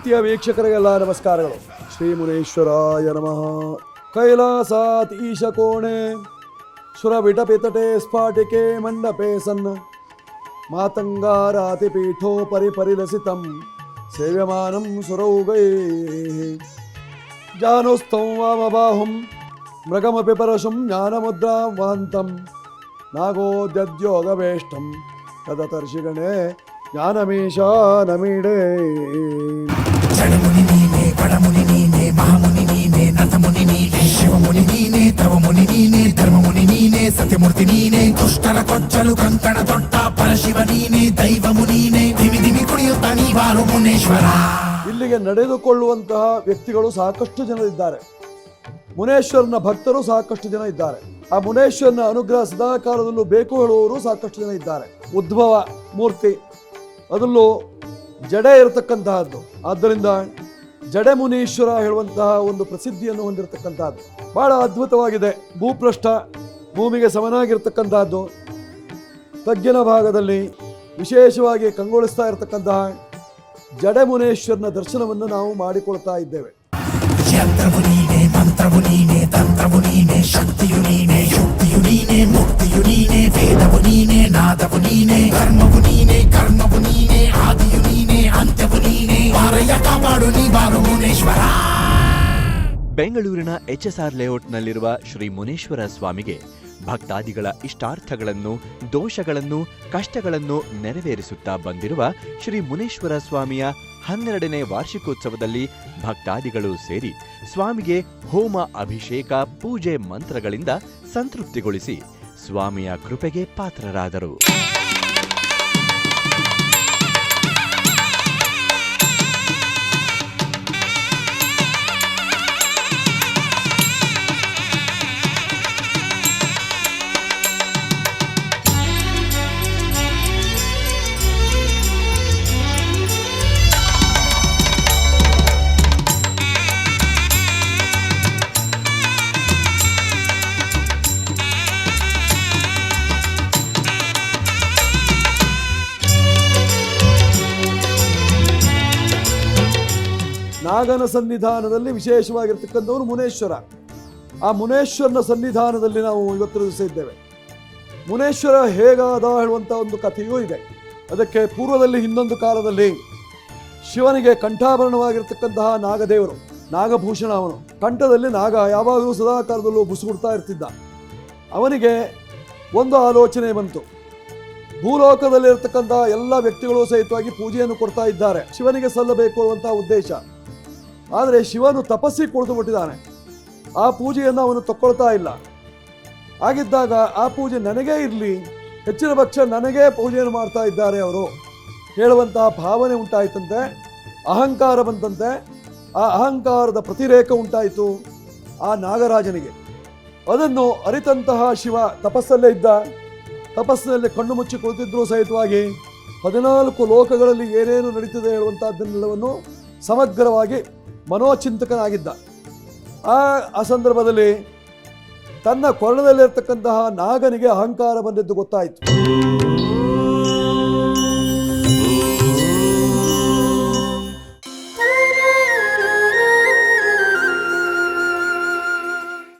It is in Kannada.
ಪ್ರೀತಿಯ ವೀಕ್ಷಕರಿಗೆಲ್ಲ ನಮಸ್ಕಾರಗಳು ಶ್ರೀ ಮುನೇಶ್ವರಾಯ ನಮಃ ಕೈಲಾಸಾತ್ ಈಶಕೋಣೆ ಸುರ ವಿಟಪಿತಟೆ ಸ್ಫಾಟಿಕೆ ಮಂಡಪೆ ಸನ್ನ ಮಾತಂಗಾರಾತಿ ಪೀಠೋಪರಿ ಪರಿಲಸಿತಂ ಸೇವ್ಯಮಾನಂ ಸುರೌಗೈ ಜಾನುಸ್ಥಂ ವಾಮಬಾಹುಂ ಮೃಗಮಪಿ ಪರಶುಂ ಜ್ಞಾನಮುದ್ರಾಂ ವಹಂತಂ ನಾಗೋದ್ಯೋಗವೇಷ್ಟಂ ತದತರ್ಷಿಗಣೆ ಜಡಮುನಿ ನೀನೆ ಬಡಮುನಿ ನೀನೆ, ಮಹಾಮುನಿ ನೀನೆ ನತಮುನಿ ನೀನೆ, ಶಿವಮುನಿ ನೀನೆ, ತವಮುನಿ ನೀನೆ, ಧರ್ಮಮುನಿ ನೀನೆ, ಸತ್ಯಮೂರ್ತಿ ನೀನೆ, ದುಷ್ಟರ ಕೊಚ್ಚಲು ಕಂಕಣ ತೊಟ್ಟ, ಪರಶಿವ ನೀನೆ, ದೈವಮು ನೀನೆ, ದಿವಿ ದಿವಿ ಕುಣಿಯುತ್ತ ನೀವಾರು ಮುನೇಶ್ವರ. ಇಲ್ಲಿಗೆ ನಡೆದುಕೊಳ್ಳುವಂತಹ ವ್ಯಕ್ತಿಗಳು ಸಾಕಷ್ಟು ಜನರಿದ್ದಾರೆ ಮುನೇಶ್ವರನ ಭಕ್ತರು ಸಾಕಷ್ಟು ಜನ ಇದ್ದಾರೆ. ಆ ಮುನೇಶ್ವರನ ಅನುಗ್ರಹ ಸದಾಕಾಲದಲ್ಲೂ ಬೇಕು ಹೇಳುವವರು ಸಾಕಷ್ಟು ಜನ ಇದ್ದಾರೆ. ಉದ್ಭವ ಮೂರ್ತಿ ಅದರಲ್ಲೂ ಜಡೆ ಇರತಕ್ಕಂತಹದ್ದು. ಆದ್ದರಿಂದ ಜಡೆ ಮುನೀಶ್ವರ ಹೇಳುವಂತಹ ಒಂದು ಪ್ರಸಿದ್ಧಿಯನ್ನು ಹೊಂದಿರತಕ್ಕಂತಹದ್ದು. ಬಹಳ ಅದ್ಭುತವಾಗಿದೆ. ಭೂಪೃಷ್ಠ ಭೂಮಿಗೆ ಸಮನಾಗಿರ್ತಕ್ಕಂತಹದ್ದು. ತಜ್ಞನ ಭಾಗದಲ್ಲಿ ವಿಶೇಷವಾಗಿ ಕಂಗೊಳಿಸ್ತಾ ಇರತಕ್ಕಂತಹ ಜಡಮುನೇಶ್ವರನ ದರ್ಶನವನ್ನು ನಾವು ಮಾಡಿಕೊಳ್ತಾ ಇದ್ದೇವೆ. ಯಂತ್ರವು ನೀನೆ, ಮಂತ್ರವು ನೀನೆ, ತಂತ್ರವು ನೀನೆ, ಶಕ್ತಿಯು ನೀನೆ. ಕಾಪಾಡು ನೀ ಬಾರು ಮುನೇಶ್ವರ. ಬೆಂಗಳೂರಿನ ಎಚ್ಎಸ್ಆರ್ ಲೇಔಟ್ನಲ್ಲಿರುವ ಶ್ರೀ ಮುನೇಶ್ವರ ಸ್ವಾಮಿಗೆ ಭಕ್ತಾದಿಗಳ ಇಷ್ಟಾರ್ಥಗಳನ್ನು, ದೋಷಗಳನ್ನು, ಕಷ್ಟಗಳನ್ನು ನೆರವೇರಿಸುತ್ತಾ ಬಂದಿರುವ ಶ್ರೀ ಮುನೇಶ್ವರ ಸ್ವಾಮಿಯ ಹನ್ನೆರಡನೇ ವಾರ್ಷಿಕೋತ್ಸವದಲ್ಲಿ ಭಕ್ತಾದಿಗಳು ಸೇರಿ ಸ್ವಾಮಿಗೆ ಹೋಮ ಅಭಿಷೇಕ, ಪೂಜೆ ಮಂತ್ರಗಳಿಂದ ಸಂತೃಪ್ತಿಗೊಳಿಸಿ ಸ್ವಾಮಿಯ ಕೃಪೆಗೆ ಪಾತ್ರರಾದರು. ನಾಗನ ಸನ್ನಿಧಾನದಲ್ಲಿ ವಿಶೇಷವಾಗಿರ್ತಕ್ಕಂಥವನು ಮುನೇಶ್ವರ. ಆ ಮುನೇಶ್ವರನ ಸನ್ನಿಧಾನದಲ್ಲಿ ನಾವು ಇವತ್ತು ದಿವಸ ಇದ್ದೇವೆ ಮುನೇಶ್ವರ ಹೇಗಾದ ಹೇಳುವಂಥ ಒಂದು ಕಥೆಯೂ ಇದೆ. ಅದಕ್ಕೆ ಪೂರ್ವದಲ್ಲಿ ಹಿಂದೊಂದು ಕಾಲದಲ್ಲಿ ಶಿವನಿಗೆ ಕಂಠಾಭರಣವಾಗಿರ್ತಕ್ಕಂತಹ ನಾಗದೇವರು, ನಾಗಭೂಷಣ ಅವನು, ಕಂಠದಲ್ಲಿ ನಾಗ, ಯಾವಾಗಲೂ ಸದಾಕಾಲದಲ್ಲೂ ಬುಸುಗುಡ್ತಾ ಇರ್ತಿದ್ದ. ಅವನಿಗೆ ಒಂದು ಆಲೋಚನೆ ಬಂತು. ಭೂಲೋಕದಲ್ಲಿರ್ತಕ್ಕಂತಹ ಎಲ್ಲ ವ್ಯಕ್ತಿಗಳು ಸಹಿತವಾಗಿ ಪೂಜೆಯನ್ನು ಕೊಡ್ತಾ ಇದ್ದಾರೆ. ಶಿವನಿಗೆ ಸಲ್ಲಬೇಕು ಅನ್ನುವಂತಹ ಉದ್ದೇಶ. ಆದರೆ ಶಿವನು ತಪಸ್ಸಿ ಕುಳಿತು ಬಿಟ್ಟಿದ್ದಾನೆ. ಆ ಪೂಜೆಯನ್ನು ಅವನು ತಕ್ಕೊಳ್ತಾ ಇಲ್ಲ. ಹಾಗಿದ್ದಾಗ ಆ ಪೂಜೆ ನನಗೇ ಇರಲಿ, ಹೆಚ್ಚಿನ ಪಕ್ಷ ನನಗೇ ಪೂಜೆಯನ್ನು ಮಾಡ್ತಾ ಇದ್ದಾರೆ ಅವರು. ಹೇಳುವಂತಹ ಭಾವನೆ ಉಂಟಾಯಿತಂತೆ, ಅಹಂಕಾರ ಬಂತಂತೆ. ಆ ಅಹಂಕಾರದ ಪ್ರತಿರೇಕ ಉಂಟಾಯಿತು ಆ ನಾಗರಾಜನಿಗೆ. ಅದನ್ನು ಅರಿತಂತಹ ಶಿವ ತಪಸ್ಸಲ್ಲೇ ಇದ್ದ. ತಪಸ್ಸಿನಲ್ಲಿ ಕಣ್ಣು ಮುಚ್ಚಿ ಕುಳಿತಿದ್ರೂ ಸಹಿತವಾಗಿ ಹದಿನಾಲ್ಕು ಲೋಕಗಳಲ್ಲಿ ಏನೇನು ನಡೀತಿದೆ ಹೇಳುವಂತಹದ್ದನ್ನೆಲ್ಲವನ್ನು ಸಮಗ್ರವಾಗಿ ಮನೋಚಿಂತಕನಾಗಿದ್ದ. ಆ ಆ ಸಂದರ್ಭದಲ್ಲಿ ತನ್ನ ಕೊರಳದಲ್ಲಿರ್ತಕ್ಕಂತಹ ನಾಗನಿಗೆ ಅಹಂಕಾರ ಬಂದಿದ್ದು ಗೊತ್ತಾಯಿತು.